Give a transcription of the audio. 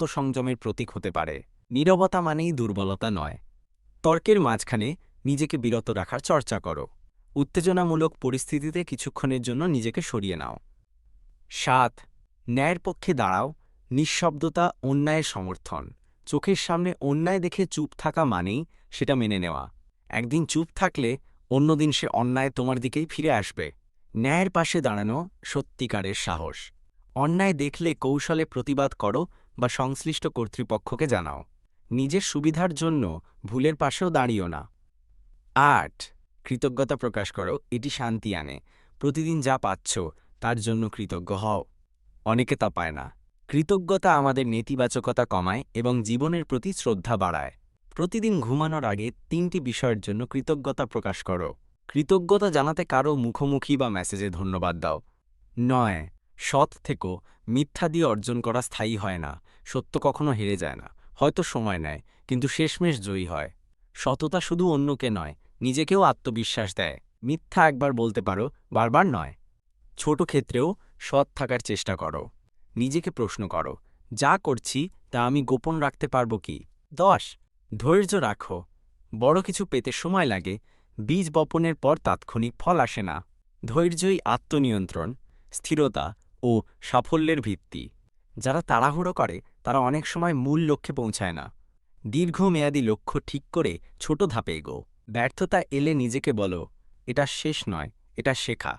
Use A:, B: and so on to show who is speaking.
A: আত্মসংযমের প্রতীক হতে পারে। নীরবতা মানেই দুর্বলতা নয়। তর্কের মাঝখানে নিজেকে বিরত রাখার চর্চা করো। উত্তেজনামূলক পরিস্থিতিতে কিছুক্ষণের জন্য নিজেকে সরিয়ে নাও। সাত, ন্যায়ের পক্ষে দাঁড়াও। নিঃশব্দতা অন্যায়ের সমর্থন। চোখের সামনে অন্যায় দেখে চুপ থাকা মানেই সেটা মেনে নেওয়া। একদিন চুপ থাকলে অন্যদিন সে অন্যায় তোমার দিকেই ফিরে আসবে। ন্যায়ের পাশে দাঁড়ানো সত্যিকারের সাহস। অন্যায় দেখলে কৌশলে প্রতিবাদ করো বা সংশ্লিষ্ট কর্তৃপক্ষকে জানাও। নিজের সুবিধার জন্য ভুলের পাশেও দাঁড়িও না। আট, কৃতজ্ঞতা প্রকাশ করো, এটি শান্তি আনে। প্রতিদিন যা পাচ্ছ, তার জন্য কৃতজ্ঞ হও। অনেকে তা পায় না। কৃতজ্ঞতা আমাদের নেতিবাচকতা কমায় এবং জীবনের প্রতি শ্রদ্ধা বাড়ায়। প্রতিদিন ঘুমানোর আগে তিনটি বিষয়ের জন্য কৃতজ্ঞতা প্রকাশ করো। কৃতজ্ঞতা জানাতে কারও মুখোমুখি বা মেসেজে ধন্যবাদ দাও। নয়, সৎ থেকো, মিথ্যা দিয়ে অর্জন করা স্থায়ী হয় না। সত্য কখনো হেরে যায় না। হয়তো সময় নেয়, কিন্তু শেষমেশ জয়ী হয়। সততা শুধু অন্যকে নয়, নিজেকেও আত্মবিশ্বাস দেয়। মিথ্যা একবার বলতে পারো, বারবার নয়। ছোট ক্ষেত্রেও সৎ থাকার চেষ্টা করো। নিজেকে প্রশ্ন করো, যা করছি, তা আমি গোপন রাখতে পারব কি? দশ, ধৈর্য রাখো। বড় কিছু পেতে সময় লাগে, বীজ বপনের পর তাৎক্ষণিক ফল আসে না। ধৈর্যই আত্মনিয়ন্ত্রণ, স্থিরতা ও সাফল্যের ভিত্তি। যারা তাড়াহুড়ো করে, তারা অনেক সময় মূল লক্ষ্যে পৌঁছায় না। দীর্ঘমেয়াদী লক্ষ্য ঠিক করে ছোট ধাপে এগো। ব্যর্থতা এলে নিজেকে বলো, এটা শেষ নয়, এটা শেখা।